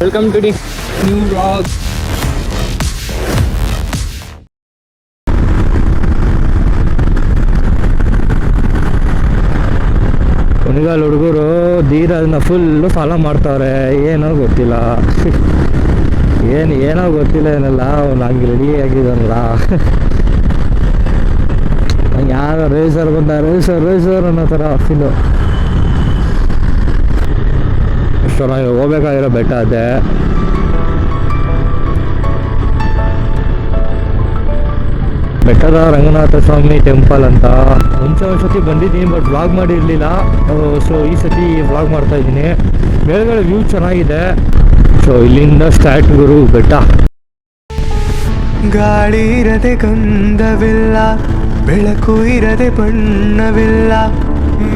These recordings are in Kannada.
Welcome to the new blog Kunigal ಹುಡುಗರು ಧೀರನ್ನ ಫುಲ್ಲು ಫಾಲೋ ಮಾಡ್ತಾವ್ರೆ. ಏನೋ ಗೊತ್ತಿಲ್ಲ. ಏನು, ಏನೋ ಗೊತ್ತಿಲ್ಲ ಏನಲ್ಲ. ಅವ್ನು ಹಂಗೆ ರೆಡಿ ಆಗಿದ್ದಾನಲ್ಲ. ಯಾರೋ ರೇಸರ್ ಬಂದ ರೇಸರ್ ರೇಸರ್ ಅನ್ನೋ ಥರ ಫೀಲು ಸೊ ನಾವು ಹೋಗ್ಬೇಕಾಗಿರೋ ಬೆಟ್ಟ ಅದೇ. ಬೆಟ್ಟದ ರಂಗನಾಥ ಸ್ವಾಮಿ ಟೆಂಪಲ್ ಅಂತ. ಮುಂಚೆ ಒಂದು ಸತಿ ಬಂದಿದ್ದೀನಿ ಬಟ್ ವ್ಲಾಗ್ ಮಾಡಿರಲಿಲ್ಲ. ಸೊ ಈ ಸತಿ ವ್ಲಾಗ್ ಮಾಡ್ತಾ ಇದ್ದೀನಿ. ಮೇಲ್ಗಡೆ ವ್ಯೂ ಚೆನ್ನಾಗಿದೆ. ಸೊ ಇಲ್ಲಿಂದ ಸ್ಟಾರ್ಟ್ ಗುರು, ಬೆಟ್ಟ. ಗಾಳಿ ಇರದೆ ಗಂಧವಿಲ್ಲ. ಬೆಳಕು ಇರದೆ ಬಣ್ಣವಿಲ್ಲ,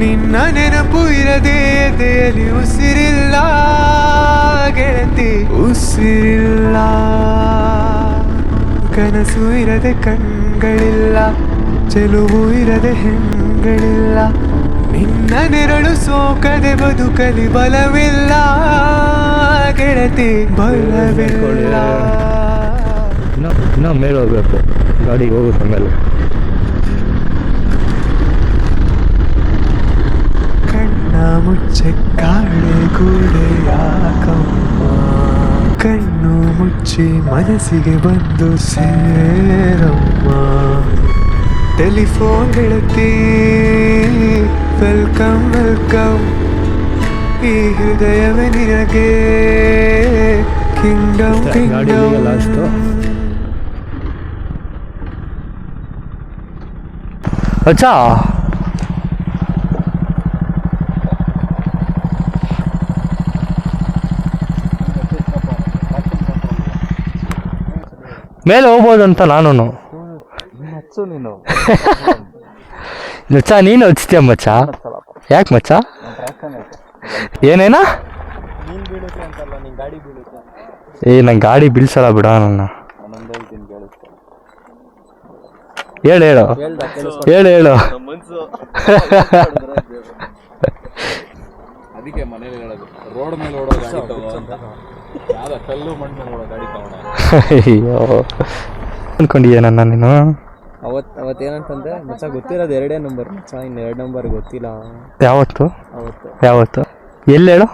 ನಿನ್ನ ನೆನಪು ಇರದೆ ಎದೆಯಲ್ಲಿ ಉಸಿರಿಲ್ಲ, ಗೆಳತಿ ಉಸಿರಿಲ್ಲ. ಕನಸು ಇರದೆ ಕಣ್ಗಳಿಲ್ಲ, ಚೆಲುವು ಇರದೆ ಹೆಣ್ಗಳಿಲ್ಲ, ನಿನ್ನ ನೆರಳು ಸೋಕದೆ ಬದುಕಲಿ ಬಲವಿಲ್ಲ, ಗೆಳತಿ ಬಲವಿಲ್ಲ. ಇನ್ನೂ ಮೇಲೆ ಹೋಗ್ಬೇಕು, ಗಾಡಿಗೆ ಹೋಗುತ್ತೆ ಮೇಲೆ ಕಣ್ಣ ಮುಚ್ಚೆ ಕಾಡೆ ಕೂಡೆ ಯಾಕಮ್ಮ ಕಣ್ಣು ಮುಚ್ಚಿ ಮನಸ್ಸಿಗೆ ಬಂದು ಸೇರಮ್ಮ ಟೆಲಿಫೋನ್ ಗೆಳತಿ ವೆಲ್ಕಮ್ ವೆಲ್ಕಮ್ ಈ ಹೃದಯವೇ ನಿನಗೆ ಕಿಂಗ್ಡಮ್ ಅಷ್ಟೇ, ಗಾಡಿ ಇಲ್ಲಿಗೆ last. ಅಚ್ಚಾ ಮೇಲೆ ಹೋಗ್ಬೋದಂತ ನಾನು ನೀನು. ಮಚ್ಚ ನೀನು ಹಚ್ತೀಯ ಮಚ್ಚ? ಯಾಕೆ ಮಚ್ಚ? ಏನೇನಾ? ಏ ನಂಗೆ ಗಾಡಿ ಬೀಳ್ಸಲ್ಲ ಬಿಡ ನನ್ನ ಹೇಳು ಹೇಳು. ಹೇಳು ಹೇಳು. ಅದಕ್ಕೆ ಮನೇಲಿ ಹೇಳೋದು ರೋಡ್ ಮೇಲೆ ಓಡೋ ಕಲ್ಲು ಮಣ್ಣು ಗಾಡಿ ಅಯ್ಯೋ. ಅನ್ಕೊಂಡಿದ್ಯಾ ನನ್ನ ನೀನು? ಅವತ್ ಅವತ್ತೇನಂತಂದ್ರೆ ಮಚ್ಚ ಗೊತ್ತಿರೋದು ಎರಡೇ ನಂಬರ್ ಮಚ್ಚ ಇನ್ನು ಎರಡು ನಂಬರ್ ಗೊತ್ತಿಲ್ಲ. ಯಾವತ್ತು? ಅವತ್ತು. ಯಾವತ್ತು? ಎಲ್ಲಿ ಹೇಳು?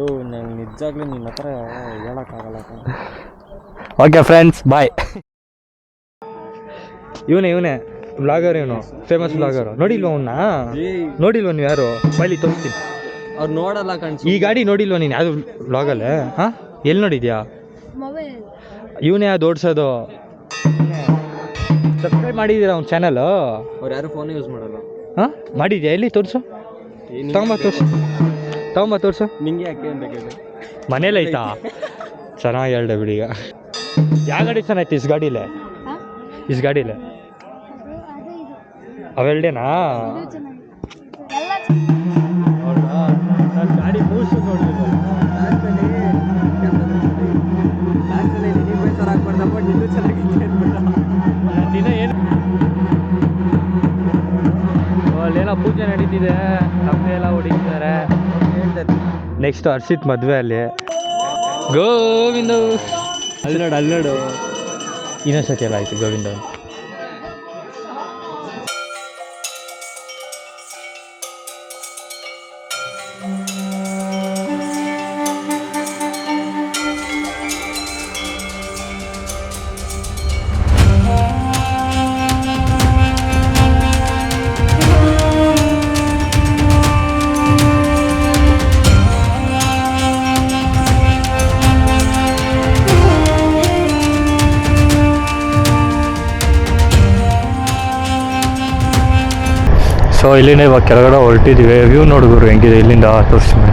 ಓ ನಂಗೆ ನಿಜಾಗ್ಲೂ ನಿನ್ನ ಹತ್ರ ಹೇಳೋಕ್ಕಾಗಲ್ಲ. ಓಕೆ ಫ್ರೆಂಡ್ಸ್ ಬಾಯ್ ಇವನೇ ಇವನೇ. ಬ್ಲಾಗರ್ ಇವನು. ಫೇಮಸ್ ಬ್ಲಾಗರ್ ನೋಡಿಲ್ವ ಅವನ್ನ? ನೋಡಿಲ್ವ ನೀವು ಯಾರು? ಬೈಲಿ ತೋರಿಸ್ತೀನಿ. ಅವ್ರು ನೋಡಲ್ಲ ಕಣ್ಸು ಈ ಗಾಡಿ ನೋಡಿಲ್ವಾ ನೀನು? ಯಾವುದು ಲಾಗಲ್ ಹಾಂ? ಎಲ್ಲಿ ನೋಡಿದ್ಯಾ? ಇವನೇ ಅದು ಓಡಿಸೋದು? ಸಬ್ಸ್ಕ್ರೈಬ್ ಮಾಡಿದ್ದೀರಾ ಅವ್ನ ಚಾನಲ್ ಅವ್ರು ಯಾರು ಫೋನ್ ಯೂಸ್ ಮಾಡಲ್ಲ. ಹಾಂ? ಮಾಡಿದ್ಯಾ? ಎಲ್ಲಿ ತೋರಿಸು? ತಗೊಂಬ ತೋರಿಸು. ತಗೊಂಬ ತೋರಿಸು. ನಿಂಗೆ ಯಾಕೆ ಅಂತ ಕೇಳಿ. ಮನೇಲಿ ಐತಾ ಚೆನ್ನಾಗಿ ಹೇಳ್ದೆ ಬಿಡಿ ಈಗ. ಯಾವ ಗಾಡಿ ಚೆನ್ನಾಗಿತ್ತು ಇಸ್ ಗಾಡಿಲೆ? ಇಸ್ ಗಾಡಿಲೆ? ಅವೆರಡೇನಾ ಗಾಡಿ ದಿನ ಏನು? ಅಲ್ಲೆಲ್ಲ ಪೂಜೆ ನಡೀತಿದೆ. ಕಪ್ಪೆ ಎಲ್ಲ ಹೊಡಿತಾರೆ ನೆಕ್ಸ್ಟ್ ಹರ್ಷಿತ್ ಮದುವೆ ಅಲ್ಲಿ. ಗೋವಿಂದ. ಅಲ್ಲಿ ನೋಡು ಅಲ್ಲಿ ನೋಡು. ಇನ್ನೊಂದ್ಸತಿ ಎಲ್ಲ ಆಯ್ತು ಗೋವಿಂದ ಸೊ ಇಲ್ಲಿಂದ ಇವಾಗ ಕೆಳಗಡೆ ಹೊರಟಿದ್ದೀವಿ ವ್ಯೂ ನೋಡಿದ್ರು ಹೆಂಗಿದೆ ಇಲ್ಲಿಂದ ತೋರಿಸ್ತೀನಿ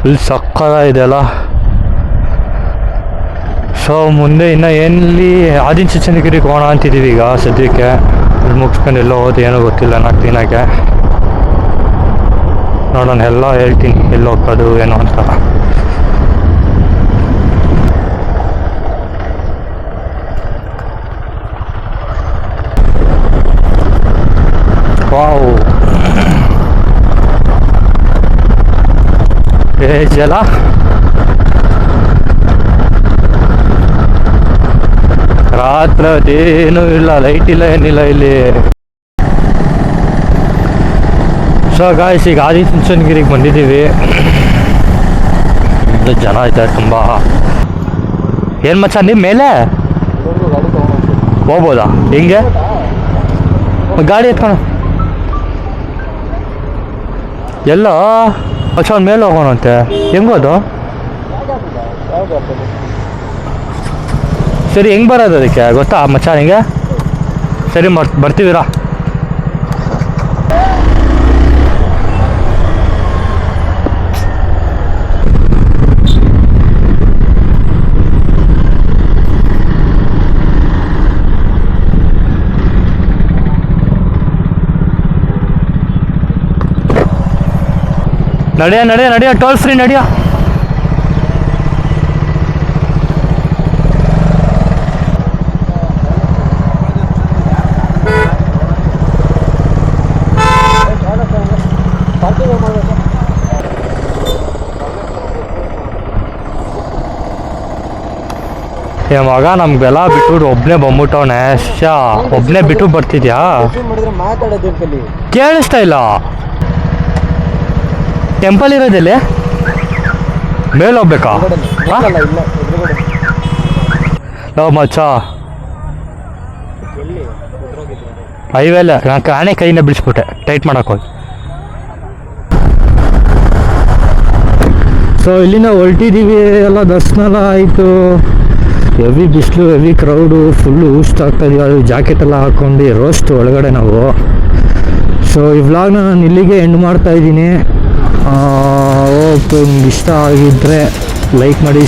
ಫುಲ್ ಸಕ್ಕರ ಇದೆಯಲ್ಲ ಸೊ ಮುಂದೆ ಇನ್ನು ಎಲ್ಲಿ ಆದಿಚುಂಚನಗಿರಿಗೆ ಹೋಗೋಣ ಅಂತಿದ್ದೀವಿ ಈಗ ಸದ್ಯಕ್ಕೆ. ಮುಗಿಸ್ಕೊಂಡು ಎಲ್ಲೋ ಹೋದ ಏನೋ ಗೊತ್ತಿಲ್ಲ ನಾಲ್ಕು ದಿನಕ್ಕೆ. ನೋಡೋಣ ಎಲ್ಲ ಹೇಳ್ತೀನಿ. ಎಲ್ಲಿ ಹೋಗೋದು ಏನೋ ಅಂತ. ವಾವ್. ಬೇಜಲ ರಾತ್ರಿ ಅದೇನೂ ಇಲ್ಲ ಲೈಟ್ ಇಲ್ಲ, ಏನಿಲ್ಲ ಇಲ್ಲಿ. ಸೊ ಗಾಯ್ಸ್ ಈಗ ಆದಿ ಚುಂಚನಗಿರಿಗೆ ಬಂದಿದ್ದೀವಿ. ಜನ ಇದ್ದಾರೆ ತುಂಬ. ಏನು ಮಚ್ಚ ನಿಮ್ಮ ಮೇಲೆ? ಹೋಗ್ಬೋದಾ? ಹಿಂಗೆ? ಗಾಡಿ ಎತ್ಕೊಂಡು ಎಲ್ಲ? ಮಚ್ಚ ಅವ್ನ ಮೇಲೆ ಹೋಗೋಣಂತೆ ಹೆಂಗೋದು ಸರಿ, ಹೆಂಗೆ ಬರೋದು ಅದಕ್ಕೆ? ಗೊತ್ತಾ ಮಚ್ಚ ನಿಂಗೆ? ಸರಿ ಬರ್ತೀವಿರಾ? ನಡೆಯ ನಡೆಯ ನಡೆಯ ಟೋಲ್ ಫ್ರೀ ನಡೆಯ. ಏ ಮಗ ನಮ್ಗೆಲ್ಲ ಬಿಟ್ಟು ಒಬ್ನೇ ಬಂದ್ಬಿಟ್ಟವನೇ. ಶಾ ಒಬ್ಬನೇ ಬಿಟ್ಟು ಬರ್ತಿದ್ಯಾ? ಕೇಳಿಸ್ತಾ ಇಲ್ಲ. ಟೆಂಪಲ್ ಇರೋದಿಲ್ಲ ಮೇಲೆ ಹೋಗ್ಬೇಕಾ ಲವ್ ಮಚ್ಚ. ಎಲ್ಲಿ ಹೈವೇಲೆ ನಾನು ಕಾಣೆ ಕೈನ ಬಿಡಿಸ್ಬಿಟ್ಟೆ. ಟೈಟ್ ಮಾಡಕ್ಕೆ ಹೋಗಿ. ಸೊ ಇಲ್ಲಿಂದ ಹೊರಟಿದ್ದೀವಿ ಎಲ್ಲ ದರ್ಶನ ಎಲ್ಲ ಆಯಿತು. ಹೆವಿ ಬಿಸಿಲು ಹೆವಿ ಕ್ರೌಡು ಫುಲ್ಲು ಊಸ್ಟ್ ಆಗ್ತಾ ಇದೀವಿ. ಅದು ಜಾಕೆಟ್ ಎಲ್ಲ ಹಾಕ್ಕೊಂಡು ರೋಸ್ಟ್ ಒಳಗಡೆ ನಾವು. ಸೊ ಈ ವ್ಲಾಗ್ನ ನಾನು ಇಲ್ಲಿಗೆ ಎಂಡ್ ಮಾಡ್ತಾ ನಿಮ್ಗೆ ಇಷ್ಟ ಆಗಿದ್ದರೆ ಲೈಕ್ ಮಾಡಿ.